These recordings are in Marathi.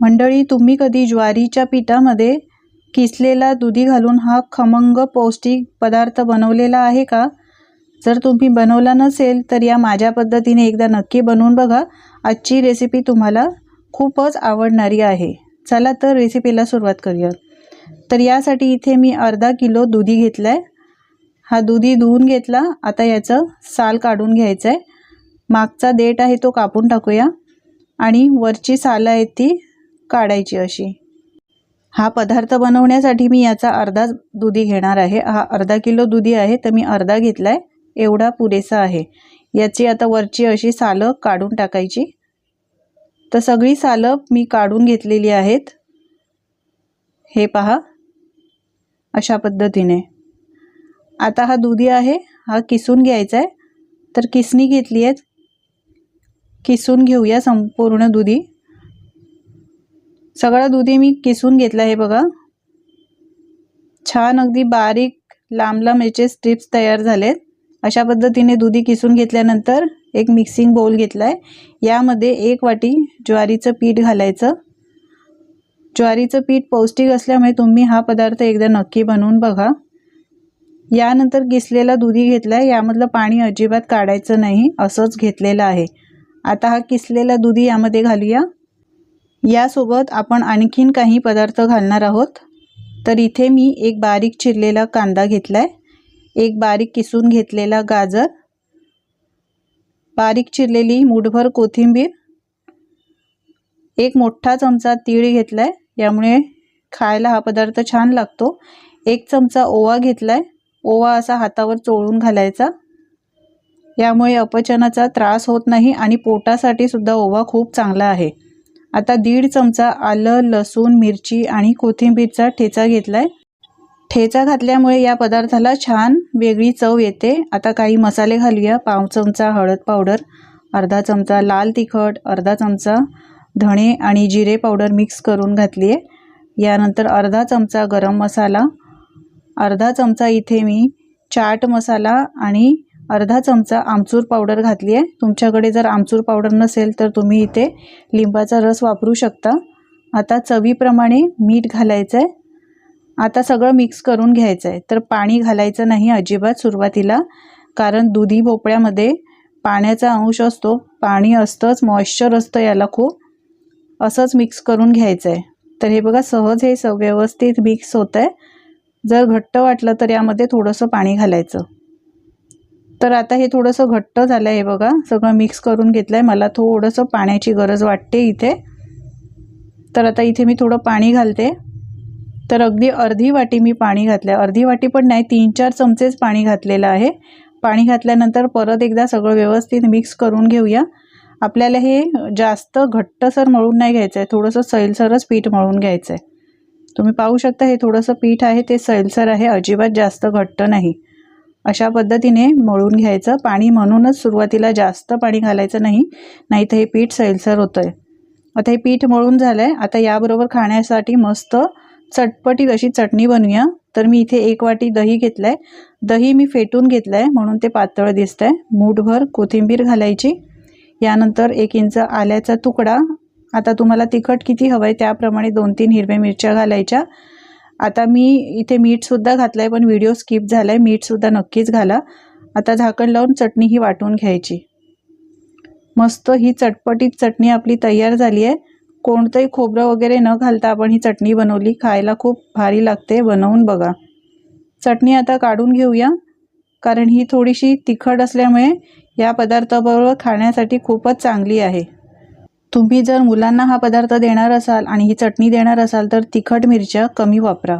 मंडळी तुम्ही कधी ज्वारीच्या पिठामध्ये किसलेला दुधी घालून हा खमंग पौष्टिक पदार्थ बनवलेला आहे का? जर तुम्ही बनवला नसेल तर या माझ्या पद्धतीने एकदा नक्की बनवून बघा. आजची रेसिपी तुम्हाला खूपच आवडणारी आहे. चला तर रेसिपीला सुरुवात करूया. तर यासाठी इथे मी अर्धा किलो दुधी घेतला आहे हा दुधी धुवून घेतला. आता याचं साल काढून घ्यायचं आहे मागचा देठ आहे तो कापून टाकूया. आणि वरची सालं आहेत ती काढायची अशी. हा पदार्थ बनवण्यासाठी मी याचा अर्धा दुधी घेणार आहे. हा अर्धा किलो दुधी आहे तर मी अर्धा घेतला आहे एवढा पुरेसा आहे. याची आता वरची अशी सालं काढून टाकायची. तर सगळी सालं मी काढून घेतलेली आहेत. हे पहा. अशा पद्धतीने. आता हा दुधी आहे हा किसून घ्यायचा आहे तर किसणी घेतली आहेत. किसून घेऊया संपूर्ण दुधी. सगळा दुधी मी किसून घेतला आहे बघा. छान अगदी बारीक लांब लांब याचे स्ट्रिप्स तयार झालेत. अशा पद्धतीने दुधी किसून घेतल्यानंतर एक मिक्सिंग बाउल घेतला आहे यामध्ये एक वाटी ज्वारीचं पीठ घालायचं. ज्वारीचं पीठ पौष्टिक असल्यामुळे तुम्ही हा पदार्थ एकदा नक्की बनवून बघा. यानंतर किसलेला दुधी घेतला आहे यामधलं पाणी अजिबात काढायचं नाही. असंच घेतलेलं आहे. आता हा किसलेला दुधी यामध्ये घालूया. यासोबत आपण आणखीन काही पदार्थ घालणार आहोत. तर इथे मी एक बारीक चिरलेला कांदा घेतला आहे एक बारीक किसून घेतलेला गाजर. बारीक चिरलेली मुठभर कोथिंबीर. एक मोठा चमचा तीळ घेतला आहे यामुळे खायला हा पदार्थ छान लागतो. एक चमचा ओवा घेतला आहे ओवा असा हातावर चोळून घालायचा. यामुळे अपचनाचा त्रास होत नाही आणि पोटासाठी सुद्धा ओवा खूप चांगला आहे. आता दीड चमचा आलं लसूण मिरची आणि कोथिंबीरचा ठेचा घेतला आहे ठेचा घातल्यामुळे या पदार्थाला छान वेगळी चव येते. आता काही मसाले घालूया. पाव चमचा हळद पावडर अर्धा चमचा लाल तिखट अर्धा चमचा धणे आणि जिरे पावडर मिक्स करून घातली आहे यानंतर अर्धा चमचा गरम मसाला अर्धा चमचा इथे मी चाट मसाला आणि अर्धा चमचा आमचूर पावडर घातली आहे. तुमच्याकडे जर आमचूर पावडर नसेल तर तुम्ही इथे लिंबाचा रस वापरू शकता. आता चवीप्रमाणे मीठ घालायचं आहे आता सगळं मिक्स करून घ्यायचं आहे तर पाणी घालायचं नाही अजिबात सुरुवातीला कारण दुधी भोपळ्यामध्ये पाण्याचा अंश असतो. पाणी असतंच मॉइश्चर असतं याला खूप. असंच मिक्स करून घ्यायचं आहे तर हे बघा सहज हे स व्यवस्थित मिक्स होतं आहे जर घट्ट वाटलं तर यामध्ये थोडंसं पाणी घालायचं. तर आता हे थोडंसं घट्ट झालं आहे बघा. सगळं मिक्स करून घेतलं आहे मला थोडंसं पाण्याची गरज वाटते इथे. तर आता इथे मी थोडं पाणी घालते. तर अगदी अर्धी वाटी मी पाणी घातलं आहे अर्धी वाटी पण नाही तीन चार चमचेच पाणी घातलेलं आहे. पाणी घातल्यानंतर परत एकदा सगळं व्यवस्थित मिक्स करून घेऊया. आपल्याला हे जास्त घट्टसर मळून नाही घ्यायचं आहे थोडंसं सैलसरच पीठ मळून घ्यायचं आहे तुम्ही पाहू शकता हे थोडंसं पीठ आहे ते सैलसर आहे. अजिबात जास्त घट्ट नाही. अशा पद्धतीने मळून घ्यायचं. पाणी म्हणूनच सुरुवातीला जास्त पाणी घालायचं नाही नाही तर हे पीठ सैलसर होतं आहे आता हे पीठ मळून झालं आहे आता याबरोबर खाण्यासाठी मस्त चटपटीत अशी चटणी बनवूया. तर मी इथे एक वाटी दही घेतलं आहे दही मी फेटून घेतलं आहे म्हणून ते पातळ दिसतं आहे मूठभर कोथिंबीर घालायची. यानंतर एक इंच आल्याचा तुकडा. आता तुम्हाला तिखट किती हवं आहे त्याप्रमाणे दोन तीन हिरव्या मिरच्या घालायच्या. आता मी इथे मीठसुद्धा घातलं आहे पण व्हिडिओ स्किप झाला आहे मीठसुद्धा नक्कीच घाला. आता झाकण लावून चटणी ही वाटून घ्यायची. मस्त ही चटपटीत चटणी आपली तयार झाली आहे कोणतंही खोबरं वगैरे न घालता आपण ही चटणी बनवली. खायला खूप भारी लागते. बनवून बघा. चटणी आता काढून घेऊया. कारण ही थोडीशी तिखट असल्यामुळे या पदार्थाबरोबर खाण्यासाठी खूपच चांगली आहे. तुम्ही जर मुलांना हा पदार्थ देणार असाल आणि ही चटणी देणार असाल तर तिखट मिरच्या कमी वापरा.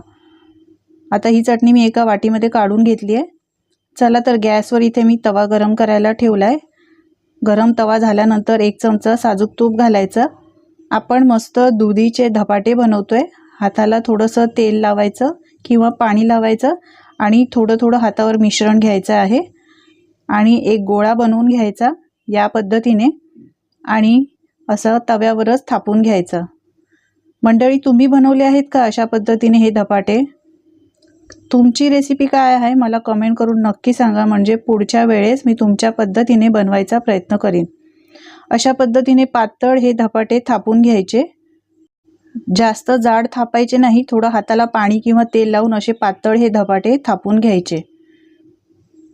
आता ही चटणी मी एका वाटीमध्ये काढून घेतली आहे. चला तर गॅसवर इथे मी तवा गरम करायला ठेवला आहे गरम तवा झाल्यानंतर एक चमचा साजूक तूप घालायचं. आपण मस्त दुधीचे धपाटे बनवतो आहे हाताला थोडंसं तेल लावायचं किंवा पाणी लावायचं आणि थोडं थोडं हातावर मिश्रण घ्यायचं आहे. आणि एक गोळा बनवून घ्यायचा या पद्धतीने. आणि असं तव्यावरच थापून घ्यायचं. मंडळी तुम्ही बनवले आहेत का अशा पद्धतीने हे धपाटे? तुमची रेसिपी काय आहे मला कमेंट करून नक्की सांगा. म्हणजे पुढच्या वेळेस मी तुमच्या पद्धतीने बनवायचा प्रयत्न करीन. अशा पद्धतीने पातळ हे धपाटे थापून घ्यायचे. जास्त जाड थापायचे नाही थोडं हाताला पाणी किंवा तेल लावून असे पातळ हे धपाटे थापून घ्यायचे.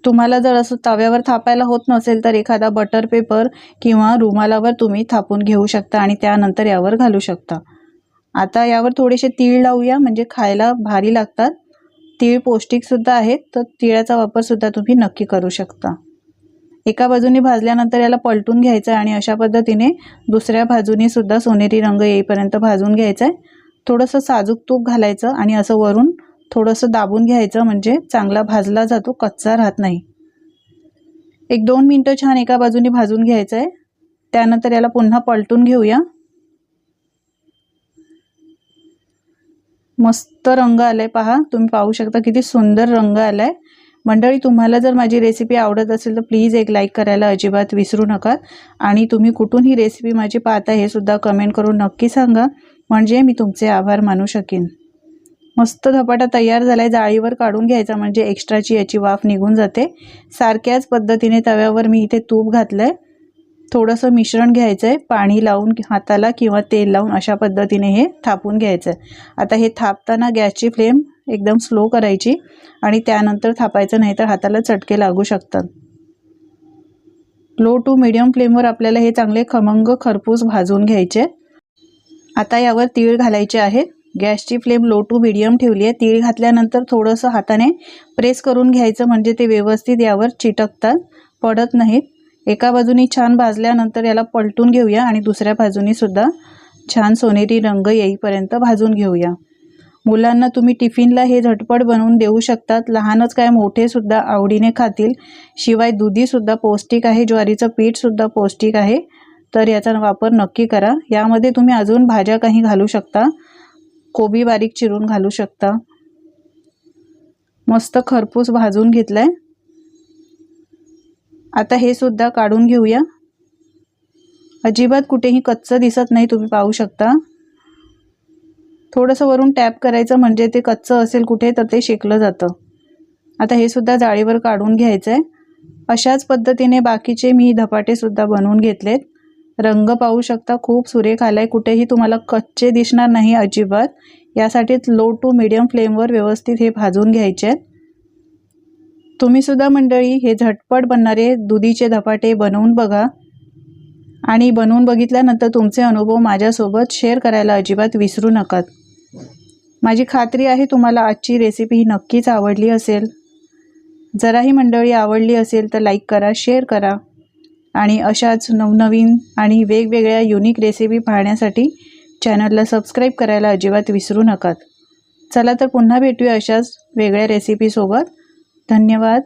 तुम्हाला जर असं तव्यावर थापायला होत नसेल तर एखादा बटर पेपर किंवा रुमालावर तुम्ही थापून घेऊ शकता आणि त्यानंतर यावर घालू शकता. आता यावर थोडेसे तीळ लावूया म्हणजे खायला भारी लागतात. तीळ पौष्टिकसुद्धा आहेत तर तिळाचा वापरसुद्धा तुम्ही नक्की करू शकता. एका बाजूने भाजल्यानंतर याला पलटून घ्यायचं आहे आणि अशा पद्धतीने दुसऱ्या बाजूनेसुद्धा सोनेरी रंग येईपर्यंत भाजून घ्यायचं आहे थोडंसं साजूक तूप घालायचं आणि असं वरून थोडंसं दाबून घ्यायचं म्हणजे चांगला भाजला जातो कच्चा राहत नाही. एक दोन मिनटं छान एका बाजूने भाजून घ्यायचं आहे त्यानंतर याला पुन्हा पलटून घेऊया. मस्त रंग आलाय पहा. तुम्ही पाहू शकता किती सुंदर रंग आलाय. मंडळी तुम्हाला जर माझी रेसिपी आवडत असेल तर प्लीज एक लाईक करायला अजिबात विसरू नका. आणि तुम्ही कुठून ही रेसिपी माझी पाहता हे सुद्धा कमेंट करून नक्की सांगा. म्हणजे मी तुमचे आभार मानू शकेन. मस्त धपाटा तयार झालाय जाळीवर काढून घ्यायचा म्हणजे एक्स्ट्राची याची वाफ निघून जाते. सारख्याच पद्धतीने तव्यावर मी इथे तूप घातलं आहे थोडंसं मिश्रण घ्यायचं आहे पाणी लावून हाताला किंवा तेल लावून अशा पद्धतीने हे थापून घ्यायचं आहे आता हे थापताना गॅसची फ्लेम एकदम स्लो करायची आणि त्यानंतर थापायचं नाही तर हाताला चटके लागू शकतात. लो टू मिडियम फ्लेमवर आपल्याला हे चांगले खमंग खरपूस भाजून घ्यायचे. आता यावर तीळ घालायचे आहेत गॅसची फ्लेम लो टू मिडियम ठेवली आहे. तीळ घातल्यानंतर थोडंसं हाताने प्रेस करून घ्यायचं म्हणजे ते व्यवस्थित यावर चिटकतात पडत नाहीत. एका बाजूनी छान भाजल्यानंतर याला पलटून घेऊया आणि दुसऱ्या बाजूनी सुद्धा छान सोनेरी रंग येईपर्यंत भाजून घेऊया. मुलांना तुम्ही टिफिनला हे झटपट बनवून देऊ शकतात. लहानच काय मोठे सुद्धा आवडीने खातील. शिवाय दुधीसुद्धा पौष्टिक आहे ज्वारीचं पीठसुद्धा पौष्टिक आहे. तर याचा वापर नक्की करा. यामध्ये तुम्ही अजून भाज्या काही घालू शकता. कोबी बारीक चिरून घालू शकता. मस्त खरपूस भाजून घेतलाय. आता हे सुद्धा काढून घेऊया. अजिबात कुठेही कच्चं दिसत नाही तुम्ही पाहू शकता. थोडंसं वरून टॅप करायचं म्हणजे ते कच्चं असेल कुठे तर ते शेकलं जातं. आता हे सुद्धा जाळीवर काढून घ्यायचं आहे अशाच पद्धतीने बाकीचे मी धपाटेसुद्धा बनवून घेतलेत. रंग पाहू शकता. खूप सुरेख आलाय. कुठेही तुम्हाला कच्चे दिसणार नाही अजिबात. यासाठीच लो टू मिडियम फ्लेमवर व्यवस्थित हे भाजून घ्यायचे. आहेत तुम्हीसुद्धा मंडळी हे झटपट बनणारे दुधीचे धपाटे बनवून बघा. आणि बनवून बघितल्यानंतर तुमचे अनुभव माझ्यासोबत शेअर करायला अजिबात विसरू नकात. माझी खात्री आहे तुम्हाला आजची रेसिपी ही नक्कीच आवडली असेल. जराही मंडळी आवडली असेल तर लाईक करा शेअर करा. आणि अशाच नवनवीन आणि वेगवेगळ्या युनिक रेसिपी पाहण्यासाठी चॅनलला सबस्क्राईब करायला अजिबात विसरू नकात चला तर पुन्हा भेटूया अशाच वेगळ्या रेसिपीसोबत धन्यवाद.